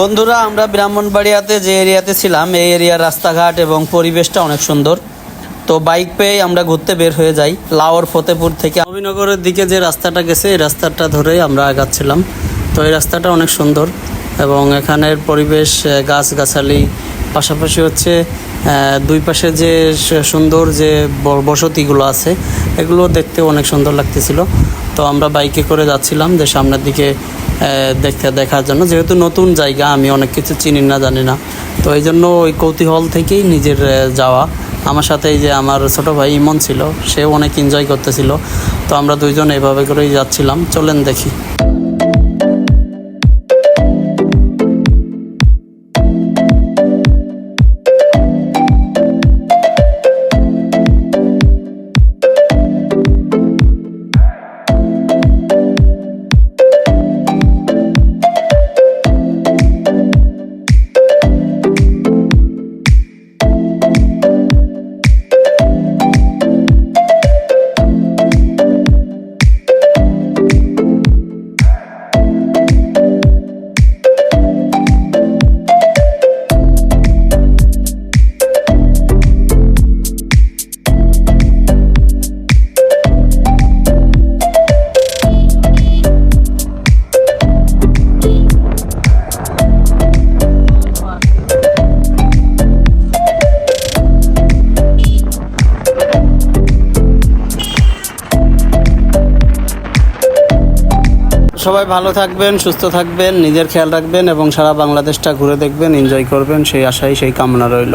বন্ধুরা, আমরা ব্রাহ্মণবাড়িয়াতে যে এরিয়াতে ছিলাম, এই এরিয়ার রাস্তাঘাট এবং পরিবেশটা অনেক সুন্দর। তো বাইক পেয়ে আমরা ঘুরতে বের হয়ে যাই লাওর ফতেপুর থেকে। নবীনগরের দিকে যে রাস্তাটা গেছে, এই রাস্তাটা ধরেই আমরা আগাচ্ছিলাম। তো এই রাস্তাটা অনেক সুন্দর এবং এখানের পরিবেশ গাছগাছালি, পাশাপাশি হচ্ছে দুই পাশে যে সুন্দর যে বসতিগুলো আছে, এগুলো দেখতে অনেক সুন্দর লাগতেছিল। তো আমরা বাইকে করে যাচ্ছিলাম, যে সামনের দিকে দেখতে, দেখার জন্য। যেহেতু নতুন জায়গা, আমি অনেক কিছু চিনি না, জানি না। তো এই জন্য ওই কৌতূহল থেকেই নিজের যাওয়া। আমার সাথে এই যে আমার ছোটো ভাই ইমন ছিল, সেও অনেক এনজয় করতেছিল। তো আমরা দুইজন এভাবে করেই যাচ্ছিলাম। চলেন দেখি। সবাই ভালো থাকবেন, সুস্থ থাকবেন, নিজের খেয়াল রাখবেন এবং সারা বাংলাদেশটা ঘুরে দেখবেন এনজয় করবেন, সেই আশাই, সেই কামনা রইল।